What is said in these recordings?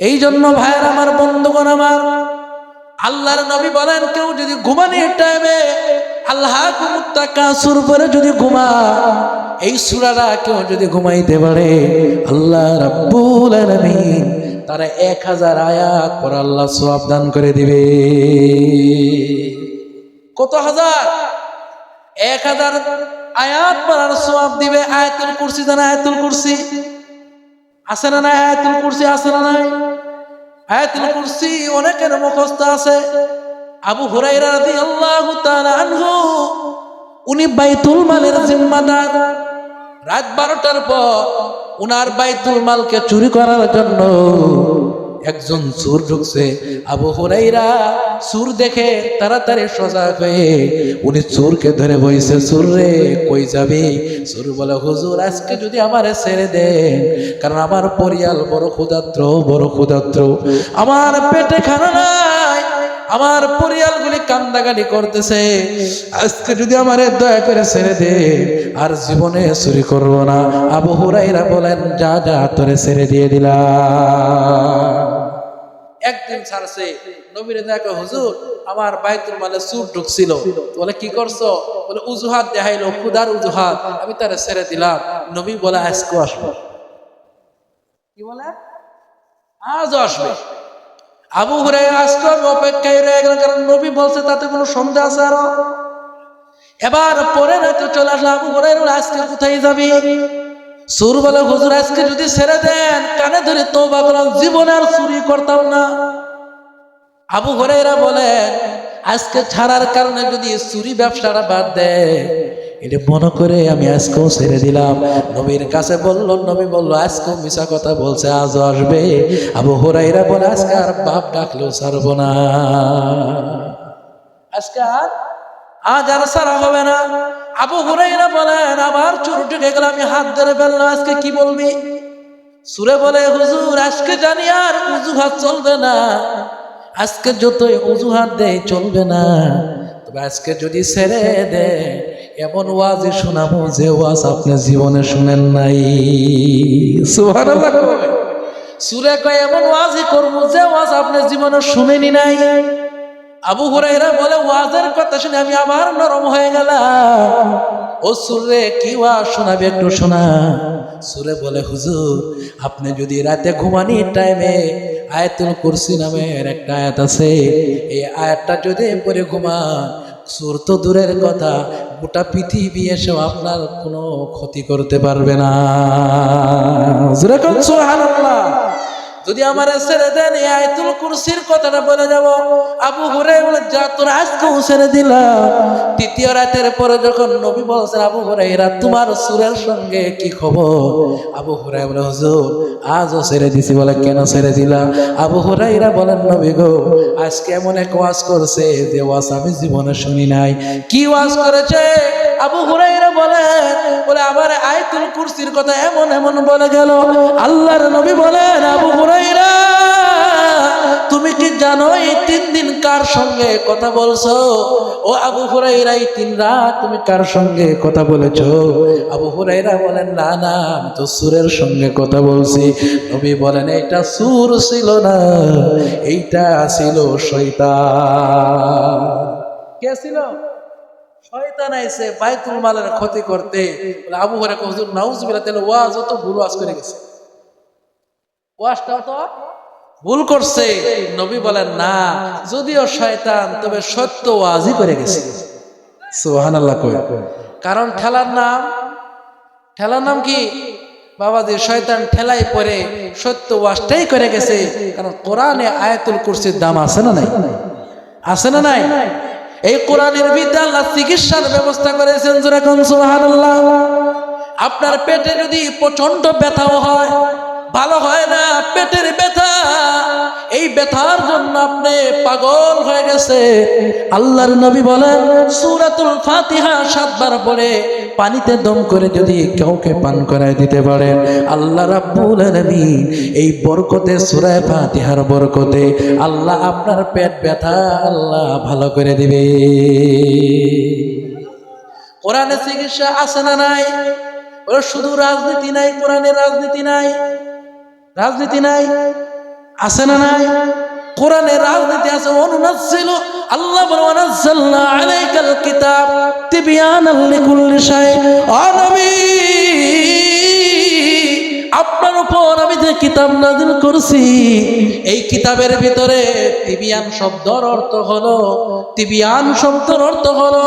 এই জন্য ভাইয়ের আমার, বন্ধুগণ আমার, আল্লাহর নবী বলেন, কেউ যদি ঘুমানির টাইমে আল্লাহ কুমুত্তাকা সুর করে যদি ঘুমা এই সুরারা কেউ যদি ঘুমাইতে পারে, আল্লাহ রাব্বুল আলামিন তারা এক হাজার আয়াত পর আল্লাহ সওয়াব দান করে দিবে। কত হাজার? এক হাজার আয়াত পড়ার সওয়াব দিবে, আয়াতুল কুরসি জানা আয়াতুল কুরসি? আছে না নাই? আয়াতুল কুরসি আছে না নাই? আয়াতুল কুরসি অনেকের মুখস্থ আছে। আবু হুরাইরা রাদিয়াল্লাহু তাআলা আনহু, উনি বাইতুল মালের জিম্মাদার। রাত বারোটার পর উনার বাইতুল মালকে চুরি করার জন্য একজন সুর ঢুকছে। আবু হুরাইরা সুর দেখে তাড়াতাড়ি সজাগ হয়ে উনি সুরকে ধরে বইছে সুর রে, কই যাবি? সুর বলে, হুজুর, আজকে যদি আমারে ছেড়ে দেন, কারণ আমার পরিয়াল বড় ক্ষুদাত্র বড় ক্ষুদাত্র আমার পেটে খানা নাই আমার পরিয়ালগুলি কান্দাগানি করতেছে। আজকে যদি আমার দয়া করে ছেড়ে দে আর জীবনে চুরি করব না। আবু হুরাইরা বলেন যা যা তোরে ছেড়ে দিয়ে দিলাম। একদিন ছাড়ছে নবীরে দেখো হুজুর আমার বাইতুল মালে সুর ঢুকছিল। বলে কি করছ? বলে উজুহাত দেখাইলো খুদার উজুহাত আমি তারে ছেড়ে দিলাম। নবী বলে আজকে আসব। কি বলে? আজ আসবে। আবু হুরাই আমি অপেক্ষায় রয়ে গেলাম কারণ নবী বলছে, তাতে কোনো সন্দেহ আছে আরও? এবার পরে রাতে চলে আসলো আবু হুরাই আজকে কোথায় যাবি? সুর বলে, হুজুর, আজকে যদি ছেড়ে দেন, কানে ধরে তো ভাবলাম জীবনে আর চুরি করতাম না। আবু হুরাইরা বলে, আজকে ছাড়ার কারণে যদি চুরি ব্যবসাটা বাদ দেয় এটা মনে করে আমি আজকেও ছেড়ে দিলাম। নবীর কাছে বলল, নবী বলল আজকেও মিশা কথা বলছে, আজ আসবে। আবু হুরাইরা বলে, আজকে আর বাপ ডাকলেও ছাড়বো না। আজকে আর, আজ আর সারা হবে না। আবু হুরাইরা বলেন আবার চুর ঢুকে গেল, আমি হাত ধরে ফেললাম আজকে কি বলবি? সুরে বলে, হুজুর, আজকে জানি আর উজুহাত চলবে না। আজকে যতই অজুহাত দেয়, চলবে না। তবে আজকে যদি ছেড়ে দে এমন ওয়াজে শোনাবো যে ওয়াজ আপনি জীবনে শুনেন নাই। সুরে কয়, এমন ওয়াজই করব যে ওয়াজ আপনি জীবনে শুনেনি নাই। আবু হুরাইরা বলে, ওয়াজের কথা শুনে আমি আবার নরম হয়ে গেলাম। ও সুরে, কি ওয়াজ শোনাবে একটু শোনা। সুরে বলে, হুজুর, আপনি যদি রাতে ঘুমানি টাইমে আয়াতুল কুরসি নামের একটা আয়াত আছে, এই আয়াতটা যদি পরে ঘুমান সুর তো দূরের কথা গোটা পৃথিবী এসেও আপনার কোনো ক্ষতি করতে পারবে না। যদি আমার ছেড়ে দেন, এই আয়তুল কুরসির কথাটা বলে যাব। আবু হুরে বলে যা তোর আজকেও ছেড়ে দিলাম তৃতীয় রাতের পরে যখন নবী বলছেন, আবু হুরাইরা তোমার সুরের সঙ্গে কি খবর? আবু হুরাই বলে, হুজুর, আজও ছেড়ে দিছি। বলে, কেন ছেড়ে দিলাম আবু হুরাইরা বলেন, নবী গো, আজকে এমন এক ওয়াজ করছে, যে ওয়াজ আমি জীবনে শুনি নাই। কি ওয়াজ করেছে? আবু হুরাইরা বলেন, বলে, আমার আয়তুল কুরসির কথা এমন এমন বলে গেল। আল্লাহর নবী বলেন, আবু হুরাইরা তুমি কি জানো এই তিন দিন কার সঙ্গে কথা বলছো? ও আবু হুরাইরা এই তিন রাত তুমি কার সঙ্গে কথা বলেছ? আবু হুরাইরা বলেন, না না, আমি তো সুরের সঙ্গে কথা বলছি। নবী বলেন এটা সুর ছিল না, এইটা ছিল শৈতান কে ছিল? শয়তান আইছে বাইতুল মালের ক্ষতি করতে বলে, আবু হরে হুজুর, নাউজুবিল্লাহ, তাহলে ওয়াজ তো ভুল ওয়াজ করে গেছে। ওয়াজটা তো ভুল করছে। নবী বলেন, না, যদিও শয়তান, তবে সত্য ওয়াজই করে গেছে। সুবহানাল্লাহ কয়। কারণ ঠেলার নাম ঠেলার নাম কি? বাবাজি, শয়তান ঠেলাই পরে সত্য ওয়াজটাই করে গেছে। কারণ কোরআনে আয়াতুল কুরসির দাম আছে না নাই? আছে না নাই? এই কোরআনের বিদ্যা আল্লাহ চিকিৎসার ব্যবস্থা করেছেন আপনার পেটে যদি প্রচণ্ড ব্যথাও হয় ভালো হয় না, পেটের ব্যথা। এই ব্যথার জন্য আপনি পাগল হয়ে গেছে। আল্লাহর নবী বলেন, সুরাতুল ফাতিহা সাতবার পরে পানিতে দম করে যদি কাউকে পান করায় দিতে পারেন। আল্লাহ রাব্বুল আলামিন এই বরকতে সূরা ফাতিহার বরকতে আল্লাহ আপনার পেট ব্যথা আল্লাহ ভালো করে দিবে। কোরআনে চিকিৎসা আছে না নাই? ওরা শুধু রাজনীতি নাই, কোরআনে রাজনীতি নাই। রাজনীতি নাই, আছে না নাই? কোরআনের রাজনীতি আছে অনুনাজ্জিলু আল্লাহ আলাইকাল কিতাব তিবিয়ানাল লিকুল্লি শাই। ও নবী, আপনার উপর আমি যে কিতাব নাজিল করছি, এই কিতাবের ভিতরে তিবিয়ান শব্দর অর্থ হলো, তিবিয়ান শব্দর অর্থ হলো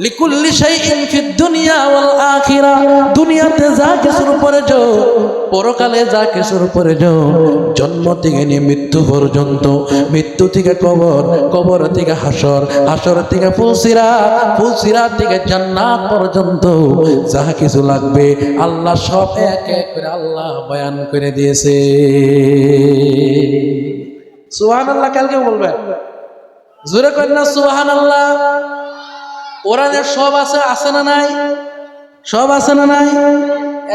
লিকুল্লি শাইইন ফিদ দুনিয়া ওয়াল আখিরা। দুনিয়াতে যা কিছুর উপরে যাও, পরকালে যা কিছুর উপরে যাও, জন্ম থেকে নিয়ে মৃত্যু পর্যন্ত, মৃত্যু থেকে কবর কবর থেকে হাসর হাসর থেকে ফুলসিরা ফুলসিরা থেকে জান্নাত পর্যন্ত যা কিছু লাগবে আল্লাহ সব এক এক করে আল্লাহ বয়ান করে দিয়েছে। সুবহানাল্লাহ, কালকে বলবেন? জোরে করেন না, সুবহানাল্লাহ। কোরআনের সব আছে আছে না নাই? সব আছে না নাই?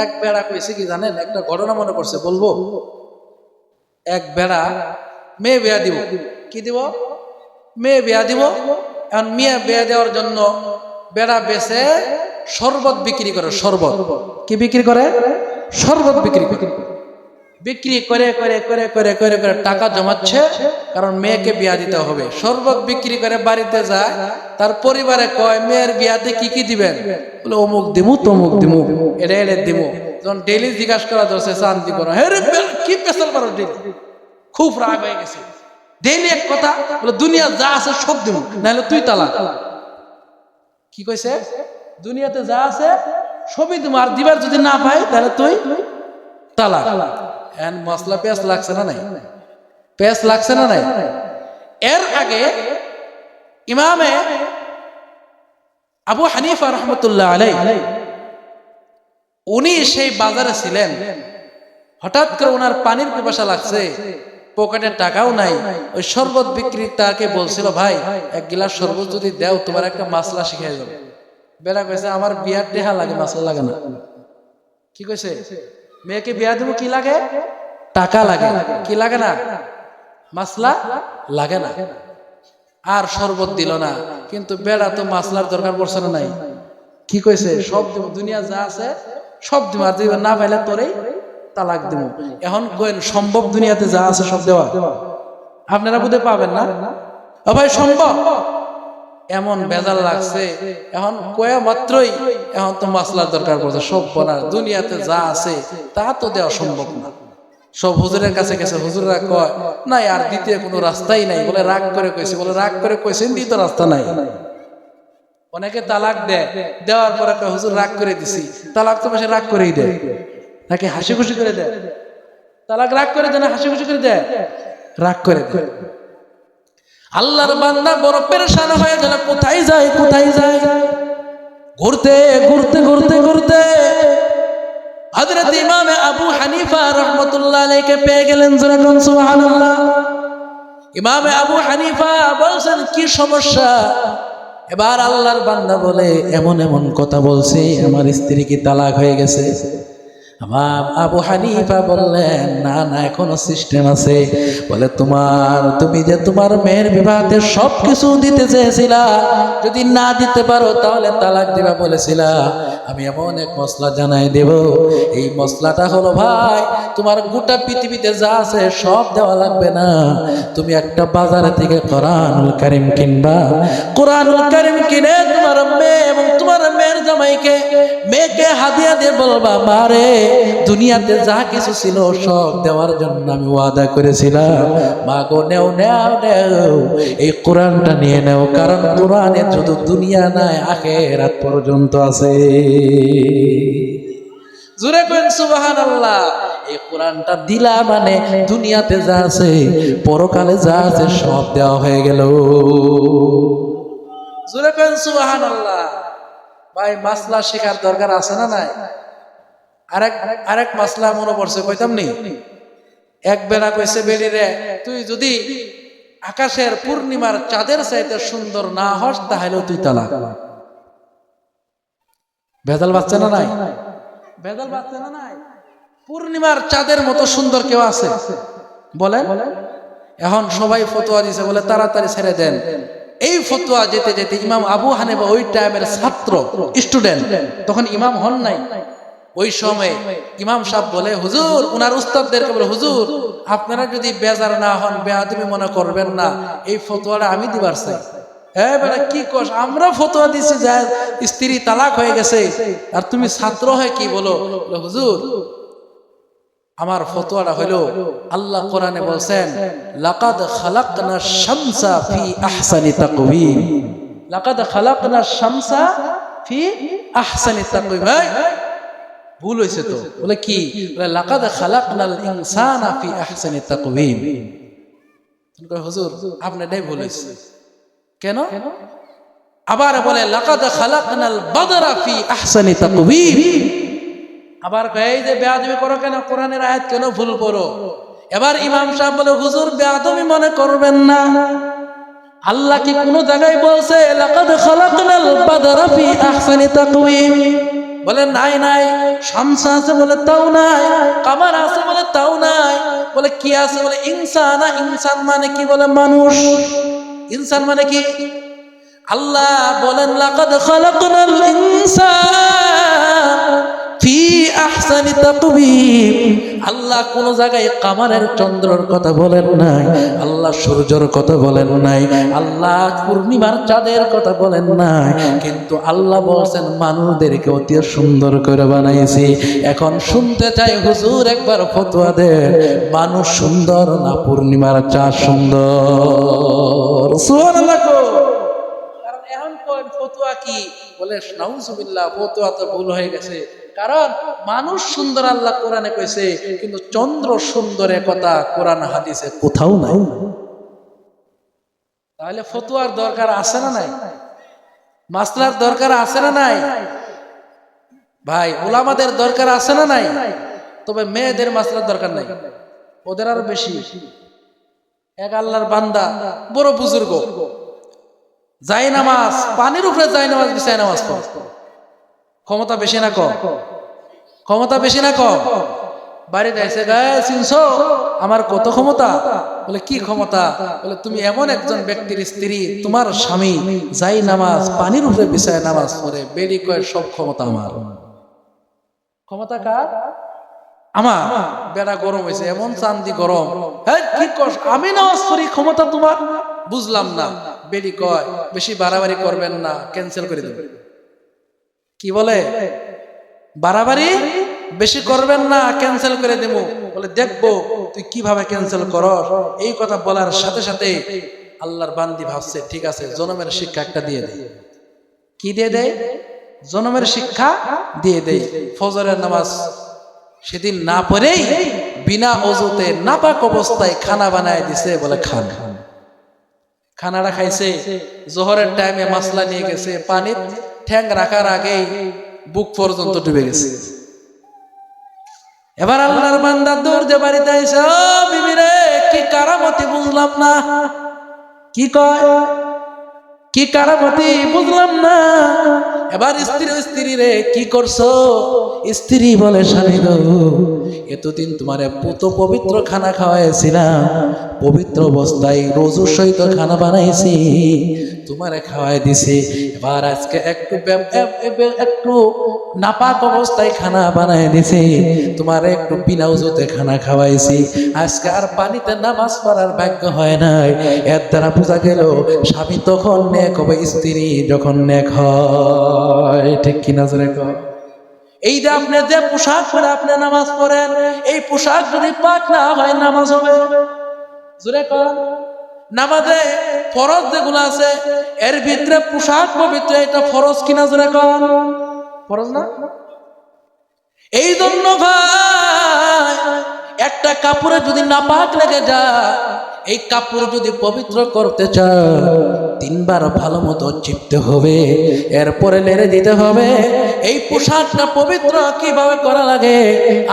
এক বেড়া কইছে কি জানেন? একটা ঘটনা মনে করছে বলব? এক বেড়া মেয়ে বিয়া দিব। কি দিব? মেয়ে বিয়া দিব। এখন মেয়ে বিয়া দেওয়ার জন্য বেড়া বেচে শরবত বিক্রি করে, শরবত। কি বিক্রি করে? শরবত বিক্রি করে। বিক্রি করে করে করে করে করে করে টাকা জমাচ্ছে, কারণ মেয়েকে বিয়া দিতে হবে। শরবত বিক্রি করে বাড়িতে যায়, তার পরিবারে কয়, মেয়ের বিয়াতে কি কি দিবেন? বলে, অমুক দিমু, তমুক দিমু এটা এটা দিমু। যখন ডেলি জিজ্ঞাসা করা ধরছে দিব না। হ্যাঁ কি পেশাল পারো ডেলি খুব রাগ হয়ে গেছে। ডেলি এক কথা, বলে, দুনিয়া যা আছে সব দিমু, নাহলে তুই তালা কি কইছে? দুনিয়াতে যা আছে, সবই দিমু, আর দিবার যদি না পাই, তাহলে তুই তালা এন মশলা পেঁয়াজ লাগছে না নাই? পেঁয়াজ লাগছে না নাই? এর আগে ইমামে আবু হানিফা রহমতুল্লাহ আলাই উনি সেই বাজারে ছিলেন। হঠাৎ করে ওনার পানির পিপাসা লাগছে, পকেটে টাকাও নাই। ওই শরবত বিক্রেতাকে বলছিল, ভাই, এক গিলাস শরবত যদি দেও, তোমার একটা মাসলা শিখাই যাবে বেড়া কইছে, আমার বিয়ার দেহা লাগে মাসলা লাগে না। কি কইছে? মেয়েকে বিয়া দেবো কি লাগে? টাকা লাগে। কি লাগে না? মাসলা লাগে না। আর শরবত দিল না। কিন্তু বেড়া তো মাসলার দরকার পড়ছে না নাই। কি কইছে? সব দিব, দুনিয়া যা আছে, সব দিব। আর দিবে না পাইলে তোরেই তালাক দিব। এখন কইন, সম্ভব দুনিয়াতে যা আছে সব দেওয়া। আপনারা বুঝতে পাবেন না? ও ভাই, সম্ভব? এমন বেজাল লাগছে এখন কয়া মাত্রই এখন তো মাসলার দরকার পড়ছে সব বনার দুনিয়াতে যা আছে তা তো দেওয়া সম্ভব না। সব হুজুরের কাছে গেছে হুজুররা কয় নাই আর দ্বিতীয় কোনো রাস্তাই নাই। বলে রাগ করে কইছে বলে রাগ করে কইছেন দ্বিতীয় রাস্তা নাই। অনেকে তালাক দেয় দেওয়ার পরে হুজুর রাগ করে দিছি। তালাক তো সে রাগ করেই দেয়। নাকি হাসি খুশি করে দেয়? তালাক রাগ করে দেয় না হাসি খুশি করে দেয়? রাগ করে দেয়। আল্লাহর বান্দা বড় পেরেশান হয়ে গেল কোথায় যায় কোথায় যায়? ঘুরতে ঘুরতে ঘুরতে ঘুরতে হযরত ইমামে আবু হানিফা রাহমাতুল্লাহ আলাইহি পেয়ে গেলেন যেরকম সুবহানাল্লাহ। ইমামে আবু হানিফা বলছেন, কি সমস্যা? এবার আল্লাহর বান্দা বলে, এমন এমন কথা বলছে, আমার স্ত্রী কি তালাক হয়ে গেছে? আবু হানিফা বললেন, না না, এখনও সিস্টেম আছে। বলে, তোমার, তুমি যে তোমার মেয়ের সব কিছু দিতে চেয়েছিলা, যদি না দিতে পারো তাহলে তালাক দিবা বলেছিলা। আমি এমন এক মশলা জানাই দেব। এই মশলাটা হলো, ভাই, তোমার গোটা পৃথিবীতে যা আছে সব দেওয়া লাগবে না। তুমি একটা বাজারে থেকে কোরআনুল কারিম কিনবা। কোরআনুল কারিম কিনে তোমার মেয়ে এবং মেয়ের জামাইকে, মেয়েকে হাদিয়া দিয়ে বলবা, মারে, দুনিয়াতে যা কিছু ছিল সব দেওয়ার জন্য আমি ওয়াদা করেছিলাম। মা গো, নেও নেও নেও। এই কোরআনটা নিয়ে নেও, কারণ কোরআনে শুধু দুনিয়া নাই, আখেরাত পর্যন্ত আছে। জুরে করেন সুবাহান আল্লাহ এই কোরআনটা দিলা মানে দুনিয়াতে যা আছে, পরকালে যা আছে সব দেওয়া হয়ে গেল। জুরে করেন সুবাহান আল্লাহ ভাই, মাসলা শেখার দরকার আছে না নাই? আরেক আরেক মাসলা মনে পড়ছে, কইতাম নি? এক বেলা কইছে বেলি রে, তুই যদি আকাশের পূর্ণিমার চাঁদের চাইতে সুন্দর না হস তাহলেও তুই তালাক। ভেজাল বাচ্চা না নাই? ভেজাল বাচ্চা না নাই? পূর্ণিমার চাঁদের মতো সুন্দর কেউ আছে? বলেন। এখন সবাই ফতোয়া দিছে, বলে তাড়াতাড়ি ছেড়ে দেন। এই ফতোয়া যেতে যেতে ইমাম আবু হানিফা ওই টাইমের ছাত্র স্টুডেন্ট। তখন ইমাম হন নাই। ওই সময় ইমাম সাহেব বলে হুজুর উনার উস্তাদদেরকে বলে হুজুর আপনারা যদি বেজার না হন বেয়াদবি মনে করবেন না। এই ফতোয়াটা আমি দিবার চাই। হ্যাঁ কি কস? আমরা ফতোয়া দিছি যে স্ত্রী তালাক হয়ে গেছে। আর তুমি ছাত্র হয়ে কি বলে, হুজুর আমার ফতোয়াটা হলো আল্লাহ কোরআনে বলছেন লাকাদ খালাকনা শামসা ফি আহসানি তাকওয়িম। লাকাদ খালাকনা শামসা ফি আহসানি তাকওয়িম। এই, ভুল হয়েছে তো। বলে কি? বলে লাকাদ খালাকনাল ইনসানা ফি আহসানি তাকওয়িম। হুজুর আপনারটাই ভুল হয়েছে কেন? আবার বলে লাকাদ খালাকনাল বাদরা ফি আহসানি তাকওয়িম। আবার কয়, যে বেয়াদবি করো কেন? কোরআনের আয়াত কেন ভুল করো? এবার ইমাম সাহেব বলে হুজুর বেয়াদবি মনে করবেন না। আল্লাহ কি কোন জায়গায় বলছে লাকাদ খালাকনাল বাদরা ফি আহসানি তাকওয়িম বলে নাই নাই। শামসা আছে বলে তাও নাই। কামার আছে বলে তাও নাই। বলে কি আছে? বলে ইনসানা ইনসান মানে কি? বলে মানুষ। ইনসান মানে কি? আল্লাহ বলেন লাকাদ খালাকনাল ইনসান আল্লাহ কোন জায়গায় কামারের চন্দ্রর কথা বলেন নাই, আল্লাহ সূর্যের কথা বলেন নাই, আল্লাহ পূর্ণিমার চাঁদের কথা বলেন নাই, কিন্তু আল্লাহ বলছেন, মানুষদেরকে অতি সুন্দর করে বানাইছি। এখন শুনতে চাই, হুজুর একবার ফতোয়া দেন মানুষ সুন্দর না পূর্ণিমার চাঁদ সুন্দর? সুবহানাল্লাহ। কারণ কি? বলে, নাউজুবিল্লাহ, ফতোয়া তো ভুল হয়ে গেছে। কারণ মানুষ সুন্দর আল্লাহ কোরআনে কইছে, কিন্তু চন্দ্র সুন্দর কথা কোরআন হাদিসে কোথাও নাই। তাহলে ফতুয়ার দরকার আছে না নাই? মাসলার দরকার আছে না নাই? ভাই, ওলামাদের দরকার আছে না নাই? তবে মেয়েদের মাসলার দরকার নাই। ওদের আরও বেশি। এক আল্লাহর বান্দা, বড় বুজুর্গ। যাই নামাজ, পানির উপরে যাই নামাজ বিছাই নামাজ পড়। ক্ষমতা বেশি না কম। ক্ষমতা বেশি না কম। বাড়িতে এসে গায়ে, চিনছো? আমার কত ক্ষমতা? বলে, কি ক্ষমতা? বলে, তুমি এমন একজন ব্যক্তির স্ত্রী, তোমার স্বামী, যাই নামাজ, পানির উপরে বিছায় নামাজ পড়ে বেরি কয় সব ক্ষমতা আমার। ক্ষমতা কার? আমার। বেড়া গরম হয়েছে, এমন চান্দি গরম। হ্যাঁ কি কর আমি নামাজ পড়ি ক্ষমতা তোমার? বুঝলাম না। বেরি কয়, বেশি বাড়াবাড়ি করবেন না ক্যান্সেল করে দেবেন কি বলে? বাড়াবাড়ি? বেশি করবেন না ক্যান্সেল করে দেব বলে, দেখব, তুই কীভাবে ক্যান্সেল কর এই কথা বলার সাথে সাথে আল্লাহর বান্দি ভাবছে, ঠিক আছে, জনমের শিক্ষা একটা দিয়ে দেয় কি দিয়ে দেয়? জনমের শিক্ষা দিয়ে দেয় ফজরের নামাজ সেদিন না পড়েই বিনা অজুতে নাপাক অবস্থায় খানা বানায় দিছে বলে খান। খানাটা খাইছে, জোহরের টাইমে মাসলা নিয়ে গেছে, পানির ঠ্যাং রাখার আগেই বুক পর্যন্ত ডুবে গেছে। এবার আল্লাহর বান্দা দূর যে বাড়িতে এসে বিবিরে কি কারামতি বুঝলাম না। কি কয়? কি কারামতি বুঝলাম না। এবার স্ত্রী স্ত্রী রে, কি করছ? স্ত্রী বলে, স্বামী এতদিন তোমার পুত পবিত্র খানা খাওয়াইছিলাম। পবিত্র অবস্থায় রোজু সহিত খানা বানাইছি। তোমারে খাওয়াই দিছি। এবার আজকে একটু একটু নাপাক অবস্থায় খানা বানাই দিছি। তোমার একটু বিনা খানা খাওয়াইছি। আজকে আর পানিতে নামাজ পড়ার ভাগ্য হয় নাই। এর দ্বারা বোঝা গেল, স্বামী তখন নেক হবে, স্ত্রী যখন নেক হয়। ঠিক কিনা জোরে কর এই যে আপনি যে পোশাক পরে আপনি নামাজ পড়েন, এই পোশাক যদি পাক না হয়, নামাজ হবে। জোরে কর নামাজে ফরজ যেগুলো আছে, এর ভিতরে পোশাক পবিত্র, এটা ফরজ কিনা জোরে কর ফরজ না? এই জন্য ভাই, একটা কাপড়ে যদি নাপাক লেগে যায়, এই কাপড় যদি পবিত্র করতে চায় তিনবার ভালো মতো চিপতে হবে, এরপরে নেড়ে দিতে হবে। এই পোশাকটা পবিত্র কীভাবে করা লাগে?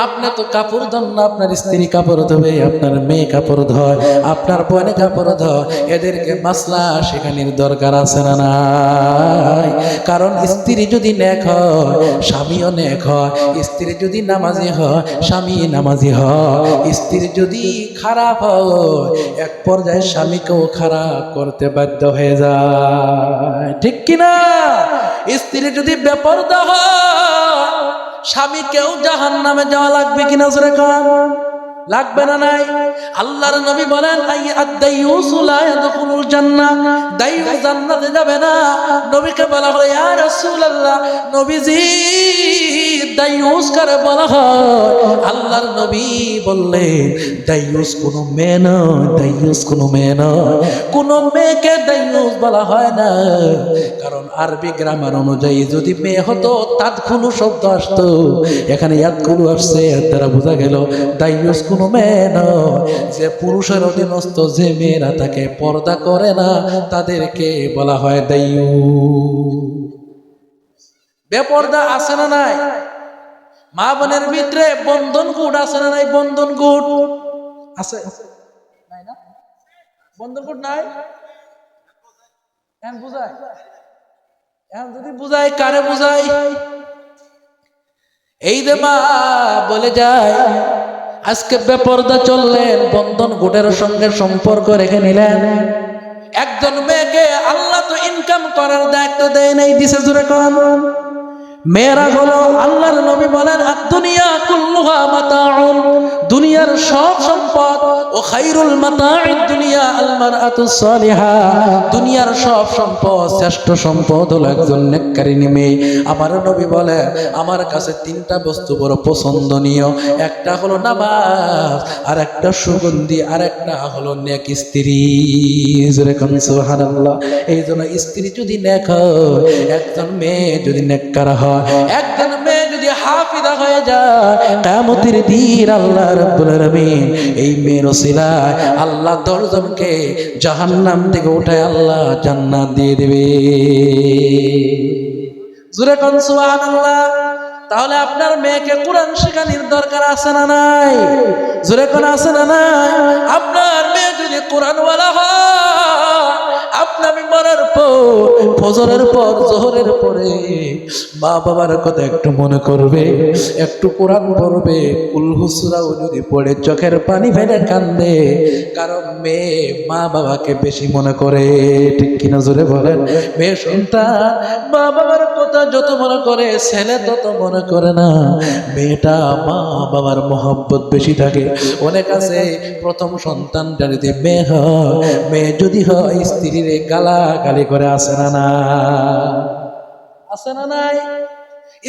আপনি তো কাপড় ধন না, আপনার স্ত্রী কাপড় ধোবে, আপনার মেয়ে কাপড় ধয়, আপনার বোনে কাপড় ধয়, এদেরকে মাসলা শেখানির দরকার আছে না নাই? কারণ স্ত্রী যদি নেক হয়, স্বামীও নেক হয়, স্ত্রী যদি নামাজি হয়, স্বামী নামাজি হয়। স্ত্রী যদি খারাপ হয়, এক পর্যায়ে স্বামীকেও খারাপ করতে বাধ্য হয়ে যায়। ঠিক কিনা? স্ত্রী যদি বেপরদা হয় স্বামীকেও জাহান নামে যাওয়া লাগবে কিনা জোরে কান? লাগবে না নাই? আল্লাহর নবী বলেন, আই ইয়াদখুলুল জান্নাহ। দাইয়ুস জান্নাতে যাবে না। নবীকে বলা হলো, ইয়া রাসূলুল্লাহ, নবীজি দাইয়ুস কারে বলা হয়। আল্লাহর নবী দাইয়ুস কোনো মেয়ে নয় দাইয়ুস কোনো মেয়ে মেয়েকে দাইয়ুস বলা হয় না। কারণ আরবি গ্রামার অনুযায়ী যদি মেয়ে হতো তাৎক্ষণু শব্দ আসতো। এখানে ইয়াদকুলু আসছে দ্বারা বোঝা গেল দাইয়ুস কোনো মেয়ে নয়, যে পুরুষের অধীনস্থ যে মেয়েরা তাকে পর্দা করে না, তাদেরকে বলা হয় দাইয়ু। বেপর্দা আছে না নাই? মা বোনের ভিতরে বন্ধন গুট আছে না নাই? বন্ধন গুট আছে। বন্ধন গুট নাই? এখন বুঝাই এখন যদি বুঝাই কারে বুঝাই এই দে মা বলে যায় আজকে বেপর্দা চললেন, বন্ধন গোটের সঙ্গে সম্পর্ক রেখে নিলেন। একজন মেয়েকে আল্লাহ তো ইনকাম করার দায়িত্ব দেয় নাই, দিছে জুড়ে কম মেয়েরা হলো আল্লাহর নবী বলেন আর দুনিয়া কুল্লুহা মাতাউন, দুনিয়ার সব সম্পদ, ও খাইরুল মাতাউদ দুনিয়া আল মারআতুস সালিহা, দুনিয়ার সব সম্পদ, শ্রেষ্ঠ সম্পদ হলো একজন নেককারিনী মেয়ে। আমার নবী বলে আমার কাছে তিনটা বস্তু বড় পছন্দনীয়, একটা হলো নামাজ, আর একটা সুগন্ধি, আর একটা হলো নেক স্ত্রী। যেরকম সুবহানাল্লাহ। এই জন্য স্ত্রী যদি নেক হয়, একজন মেয়ে যদি নেককার হয় একজন মেয়ে যদি হাফিদা হয়ে যায়, কিয়ামতের দিন আল্লাহ রাব্বুল আলামিন এই মেয়ের ওসিলায় আল্লাহ দশজনকে জাহান্নাম থেকে উঠায় আল্লাহ জান্নাত দিয়ে দেবে। জুরে কোন সুবহানাল্লাহ? তাহলে আপনার মেয়েকে কোরআন শেখানোর দরকার আছে না নাই? জোরে কোন আছে না নাই? আপনার মেয়ে যদি কোরআনওয়ালা হয় আপনি আমি মরার পর, ফজরের পর, জোহরের পরে মা বাবার কথা একটু মনে করবে, একটু কোরআন পড়বে কুলহুসরাও যদি পড়ে, চোখের পানি ফেলে কান্দে, কারণ মেয়ে মা বাবাকে বেশি মনে করে। ঠিক কিনা জোরে বলেন? মেয়ে সন্তান মা বাবার কথা যত মনে করে, ছেলে তত মনে করে না। মেয়েটা মা, বাবার মহব্বত বেশি থাকে। অনেক আছে, প্রথম সন্তান যদি মেয়ে হয়, মেয়ে যদি হয়, স্ত্রীর গালা গালি করে আসে না না? আছে না নাই?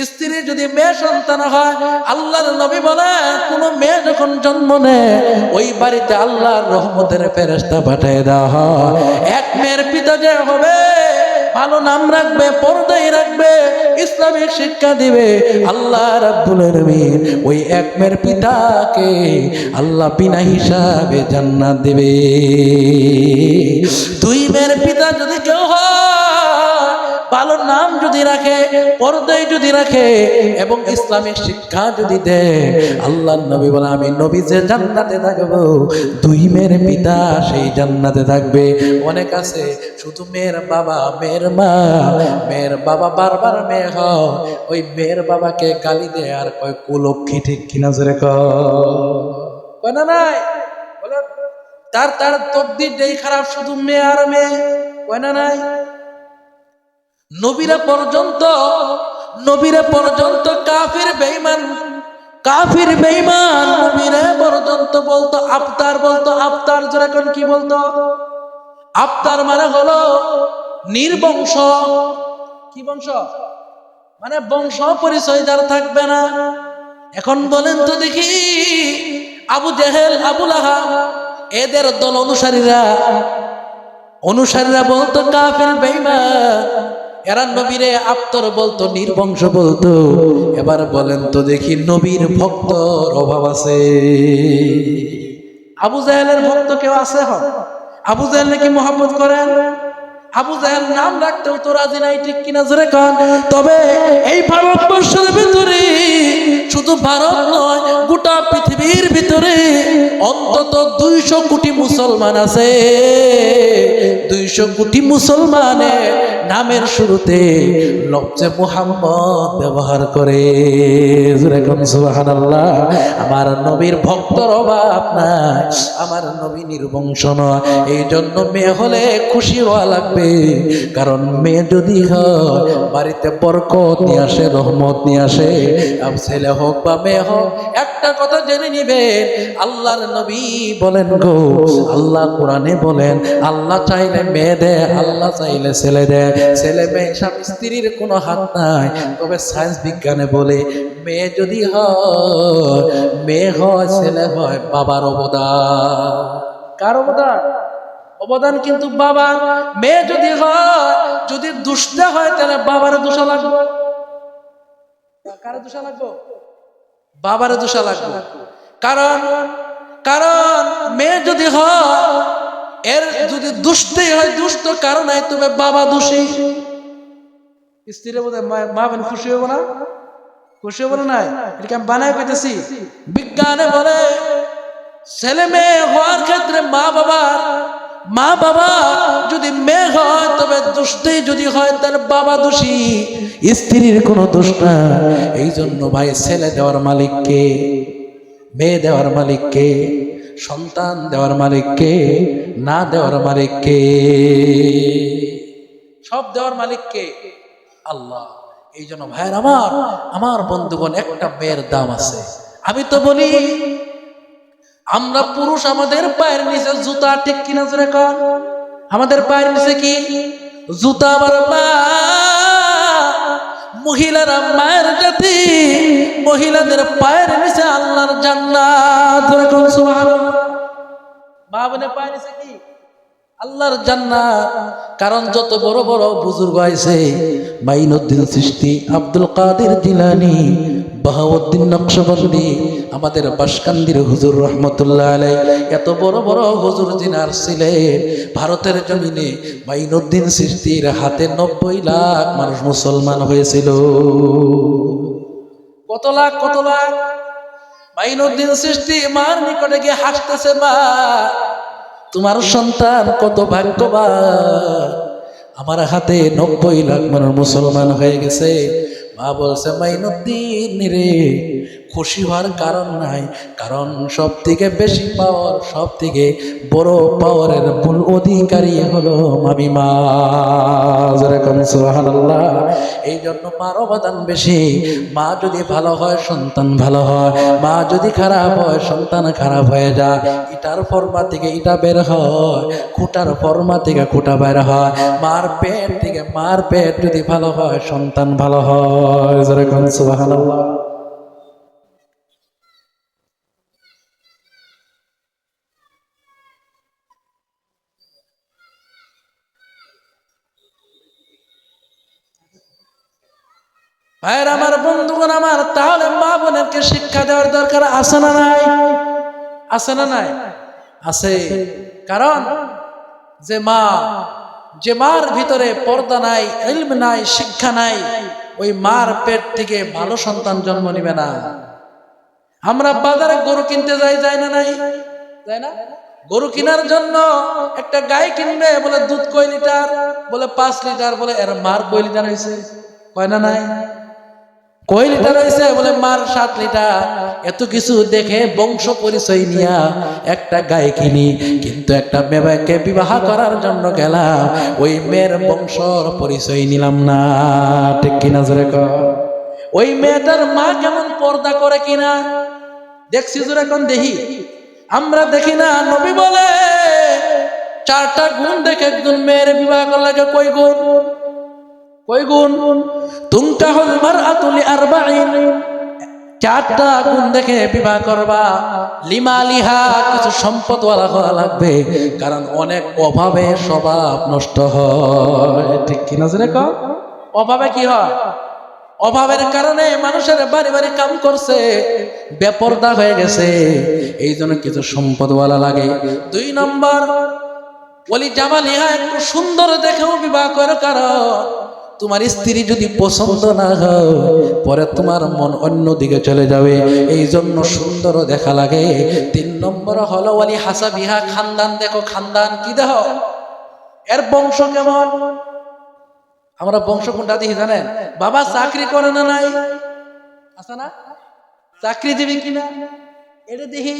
স্ত্রী যদি মেয়ে সন্তান হয়, আল্লাহর নবী বলে, কোন মেয়ে যখন জন্ম নেয়, ওই বাড়িতে আল্লাহর রহমতের ফেরেস্তা পাঠিয়ে দেওয়া হয়। এক মেয়ের পিতা যে হবে ভালো নাম রাখবে পর্দায় রাখবে, ইসলামের শিক্ষা দিবে। আল্লাহ রাব্বুল আলামিন ওই এক মেয়ের পিতাকে আল্লাহ বিনা হিসাবে জান্নাত দেবে। দুই মেয়ের পিতা যদি কেউ হয় ভালো নাম যদি রাখে, পর্দায় যদি রাখে, এবং ইসলামিক শিক্ষা যদি দেয় আল্লাহ নবী বলে, আমি নবী যে জান্নাতে থাকব, দুই মেয়ের পিতা সেই জান্নাতে থাকবে। অনেক আছে, শুধু মেয়ের বাবা, মেয়ের মা, মেয়ের বাবা বারবার মেয়ে হয়, ওই মেয়ের বাবাকে গালি দেয় আর কয়, কুলক্ষী ঠিক কিনা জোরে কয়? নাই? তার তার তকদিরটাই খারাপ, শুধু মেয়ে আর মেয়ে। কয় না, নাই? নবীরা পর্যন্ত নবীরা পর্যন্ত কাফির, বেঈমান। কাফির, বেঈমান, নবীরা পর্যন্ত বলতো, আফতার বলতো, আফতার যেরকম কি বলতো? আফতার মানে হলো নির্বংশ। কি বংশ? মানে বংশ পরিচয় যার থাকবে না। এখন বলেন তো দেখি, আবু জেহেল আবুল আহা এদের দল অনুসারীরা অনুসারীরা বলতো কাফের বেইমা এরা নবীরে আপ্তর বলতো, নির্বংশ বলতো। এবার বলেন তো দেখি নবীর ভক্তর অভাব আছে। আবু জাহেলের ভক্ত কেউ আছে হ? আবু জাহেল নাকি মোহাম্মত করেন? আবু জাহেল নাম রাখতেও তো রাজি নাই, ঠিক কিনা জোরে কন। তবে এই ভারতবর্ষের ভিতরে শুধু ভারত নয়, গোটা পৃথিবীর ভিতরে অন্তত দুইশো কোটি মুসলমান আছে। দুইশো কোটি মুসলমানের নামের শুরুতে লফজে মুহাম্মদ ব্যবহার করে। আল্লাহ আমার নবীর ভক্তর অভাব নাই, আমার নবী নির্বংশ নয়। এই জন্য মেয়ে হলে খুশি হওয়া লাগবে। কারণ মেয়ে যদি হয়, বাড়িতে বরকত নিয়ে আসে, রহমত নিয়ে আসে। ছেলে হোক বা মেয়ে হোক, একটা কথা জেনে নিবেন আল্লাহর নবী বলেন গো, আল্লাহ কোরআনে বলেন, আল্লাহ চাইলে মেয়ে দেয় আল্লাহ চাইলে ছেলে দেয় ছেলে মেয়ে, স্বামী স্ত্রীর কোনো হাত নাই। তবে সায়েন্স বিজ্ঞানে বলে, মেয়ে যদি হয়, মেয়ে হয়, ছেলে হয়, বাবার অবদান। কার অবদান? অবদান কিন্তু বাবা মেয়ে যদি হয়, যদি দুষ্টা হয়, তাহলে বাবার দোষা লাগবে। কারও দোষা লাগবে? বাবার দোষা লাগবে। কারণ কারণ, মেয়ে যদি হয় এর যদি দুষ্টই হয়, দুষ্ট কারণ হয় তবে বাবা দোষী। স্ত্রী বোধ মা বোন খুশি হব না? খুশি হব না এটাকে আমি বানাই পেতেছি বিজ্ঞানে বলে, ছেলে মেয়ে হওয়ার ক্ষেত্রে মা বাবার, মা বাবা যদি মেয়ে হয়, তবে দুষ্টেই যদি হয় তার বাবা দোষী। স্ত্রীর কোনো দোষ না। এই জন্য ভাই, ছেলে দেওয়ার মালিককে মেয়ে দেওয়ার মালিককে সন্তান দেওয়ার মালিককে না দেওয়ার মালিককে সব দেওয়ার মালিককে আল্লাহ। এই জন্য ভাইয়ের আমার আমার বন্ধুগণ, একটা মেয়ের দাম আছে। আমি তো বলি, আমরা পুরুষ আমাদের পায়ের নিচে জুতা, ঠিক কিনা জোরে কর আমাদের পায়ের নিচে কি? জুতা আবার মা, মহিলারা মায়ের জাতি। মহিলাদের পায়ের নিচে আল্লাহর জান্নাত। কন, সুবহানাল্লাহ। মা বোনের পায়ের নিচে কি? আল্লাহর জান্নাত। কারণ যত বড় বড় বুজুর্গ আছে, মাইনুদ্দিন সৃষ্টি আব্দুল কাদের জিলানি, বাহাউদ্দিন নকশবন্দি, আমাদের বাসকান্দির হুজুর রহমতুল্লাহ আলাই এত বড় বড় হুজুর জিনার ছিলেন ভারতের জমিনে মাইনুদ্দিন সৃষ্টির হাতে নব্বই লাখ মানুষ মুসলমান হয়েছিল। কত লাখ কত লাখ মাইনুদ্দিন সৃষ্টি মার নিকটে গিয়ে হাসতেছে, মা, তোমার সন্তান কত ভাগ্যবান। আমার হাতে নব্বই লাখ মানুষ মুসলমান হয়ে গেছে। মা বলছে, মাইনুদ্দিন রে, খুশি হওয়ার কারণ নাই। কারণ সব থেকে বেশি পাওয়ার সব থেকে বড় পাওয়ারের মূল অধিকারী হলো মামি মা। এই জন্য মার অবদান বেশি। মা যদি ভালো হয়, সন্তান ভালো হয়। মা যদি খারাপ হয়, সন্তান খারাপ হয়ে যায়। ইটার ফর্মা থেকে ইটা বের হয়, খুঁটার ফর্মা থেকে খুঁটা বের হয়। মার পেট মার পেট যদি ভালো হয়, সন্তান ভালো হয়। যেরকম সুবহানাল্লাহ। ভাইয়ের আমার বন্ধুগণ আমার, তাহলে মা বোনেরকে শিক্ষা দেওয়ার দরকার আছে না নাই? আছে না নাই? আছে। কারণ যে মা যে মার ভিতরে পর্দা নাই, ইলম নাই, শিক্ষা নাই, ওই মার পেট থেকে ভালো সন্তান জন্ম নিবে না। আমরা বাজারে গরু কিনতে যাই, যায় না নাই? যাই না? গরু কেনার জন্য একটা গাই কিনবে, বলে দুধ কয় লিটার, বলে পাঁচ লিটার, বলে এর মার কয় লিটার হয়েছে কয় না নাই? কয় লিটার হয়েছে বলে, মার সাত লিটার এত কিছু দেখে বংশ পরিচয় নিয়া একটা গায়ে কিনি। কিন্তু একটা মেয়েকে বিবাহ করার জন্য গেলাম, ওই মেয়ের বংশর পরিচয় নিলাম না। ঠিক কিনা জোরে ওই মেয়েটার মা কেমন পর্দা করে কিনা? দেখছি জোরে এখন দেখি আমরা দেখি না, নবী বলে, চারটা গুণ দেখে একজন মেয়ের বিবাহ করলে কই গুণ? চারটা গুণ দেখে বিবাহ করবা। লিমা লিহা, কিছু সম্পদওয়ালা হওয়া লাগবে, কারণ অনেক অভাবে স্বভাব নষ্ট হয়। ঠিক কিনা কও? অভাবে কি হয়? অভাবের কারণে মানুষের বাড়ি বাড়ি কাম করছে, বেপরদা হয়ে গেছে এই জন্য কিছু সম্পদওয়ালা লাগে। দুই নম্বর বলি জামালিহা একটু সুন্দর দেখেও বিবাহ করো, কারণ তোমার স্ত্রী যদি পছন্দ না হয়, পরে তোমার মন অন্য দিকে চলে যাবে। এই জন্য সুন্দর দেখা লাগে। তিন নম্বর হলো, ওয়ালি হাসা বিহা খানদান দেখো, খানদান কি দেহ? এর বংশ কেমন? আমরা বংশ কোনটা দেখি জানেন? বাবা চাকরি করে না নাই? আছে না? চাকরি দিবি কিনা? এটা দেখি।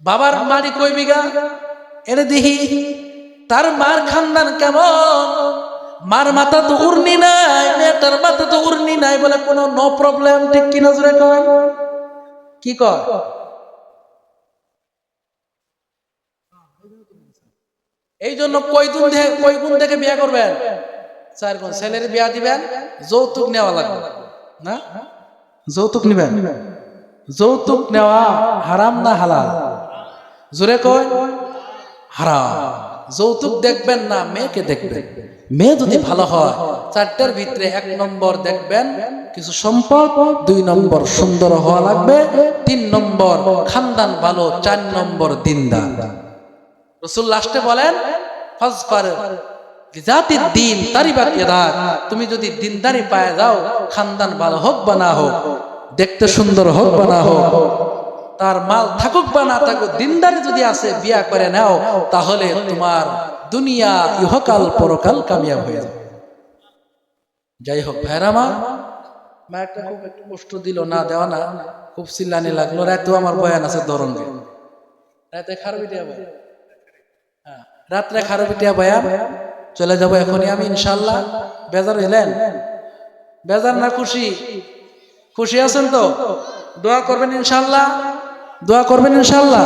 বাবার বাড়ি কই বিঘা? এটা দেখি। তার মার খানদান কেমন? মার মাথা তো উর্নি নাই মেয়েটার মাথা তো উর্নি নাই বলে কোনো নো প্রবলেম ঠিক কি নজরে কর? কি কর? এই জন্য কই গুণ থেকে কই গুণ থেকে বিয়ে করবেন? চার গুণ। ছেলের বিয়া দিবেন, যৌতুক নেওয়া লাগবে। না? যৌতুক নিবেন? যৌতুক নেওয়া হারাম না হালাল? জোরে কয়, হারাম। যৌতুক দেখবেন না, মেয়েকে দেখবেন। মেয়ে যদি ভালো হয়। চারটার ভিতরে এক নম্বর দেখবেন, কিছু সম্পদ, দুই নম্বর সুন্দর হওয়া লাগবে, তিন নম্বর খানদান ভালো, চার নম্বর দিনদার। রসুল লাস্টে বলেন জাতির দিন তারিবাত ইয়াদাক তুমি যদি দিনদারি পায় যাও, খানদান ভালো হোক বা না হোক, দেখতে সুন্দর হোক বা না হোক তার মাল থাকুক বা না থাকুক দিনদারি যদি আছে বিয়া করে নাও তাহলে তোমার দুনিয়া ইহকাল পরকাল কামিয়াব হয়ে যাবে। যাই হোক ভাইরা মা একটা খুব একটু কষ্ট দিল না দেওয়া না খুব চিল্লানি লাগল। রাতেও আমার বয়ান আছে ধরঙ্গে রাতে খারবিটিয়া বয়ান। হ্যাঁ, রাত্রে খারবিটিয়া বয়ান। চলে যাব এখনই আমি ইনশাল্লাহ বেজার হইলেন? বেজার না খুশি? খুশি আছেন তো? দোয়া করবেন ইনশাল্লাহ দোয়া করবেন ইনশাল্লাহ